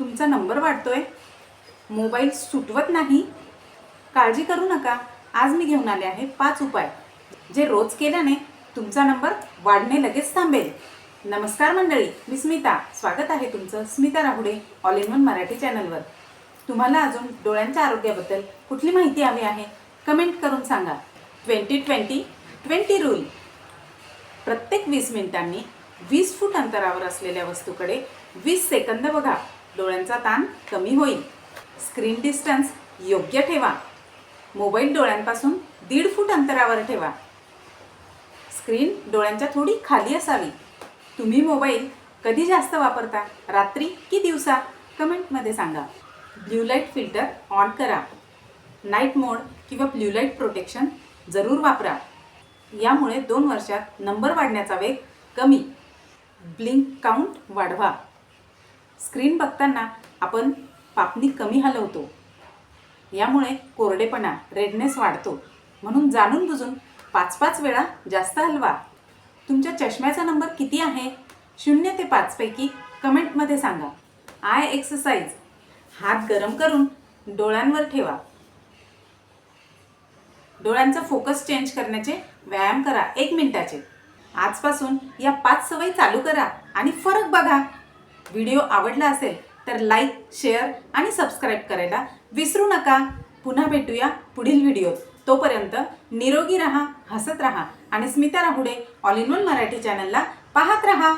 तुमचा नंबर वाढतोय. मोबाईल सुटवत नाही. काळजी करू नका. आज मी घेऊन आले आहे पाच उपाय. जे रोज केल्याने तुमचा नंबर वाढणे लगेच थांबेल. नमस्कार मंडळी मी स्मिता. स्वागत आहे तुमचं Smita Rahude all in one Marathi चॅनलवर. तुम्हाला अजून डोळ्यांच्या आरोग्याबद्दल कुठली माहिती हवी आहे? कमेंट करून सांगा. Twenty twenty twenty rule. प्रत्येक वीस मिनिटांनी वीस फूट अंतरावर असलेल्या वस्तूकडे वीस सेकंद बघा. डोळ्यांचा ताण कमी होईल. स्क्रीन डिस्टन्स योग्य ठेवा. मोबाईल डोळ्यांपासून दीड फूट अंतरावर ठेवा. स्क्रीन डोळ्यांच्या थोडी खाली असावी. तुम्ही मोबाईल कधी जास्त वापरता? रात्री की दिवसा? कमेंटमध्ये सांगा. ब्ल्यू लाइट फिल्टर ऑन करा. नाईट मोड किंवा ब्ल्यू लाइट प्रोटेक्शन जरूर वापरा. यामुळे दोन वर्षात नंबर वाढण्याचा वेग कमी ब्लिंक काउंट वाढवा. स्क्रीन बघताना आपण पापणी कमी हलवतो. यामुळे कोरडेपणा रेडनेस वाढतो. म्हणून जाणून बुजून पाच पाच वेळा जास्त हलवा. तुमच्या चष्म्याचा नंबर किती आहे? शून्य ते पाचपैकी कमेंटमध्ये सांगा. Eye exercise. हात गरम करून डोळ्यांवर ठेवा. डोळ्यांचा फोकस चेंज करण्याचे व्यायाम करा एक मिनिटाचे. आजपासून या पाच सवयी चालू करा आणि फरक बघा. व्हिडिओ आवडला असेल तर लाईक शेअर आणि सबस्क्राईब करायला विसरू नका. पुन्हा भेटूया पुढील व्हिडिओत. तोपर्यंत निरोगी रहा हसत रहा आणि Smita Rahude all in one Marathi चॅनलला पाहत राहा.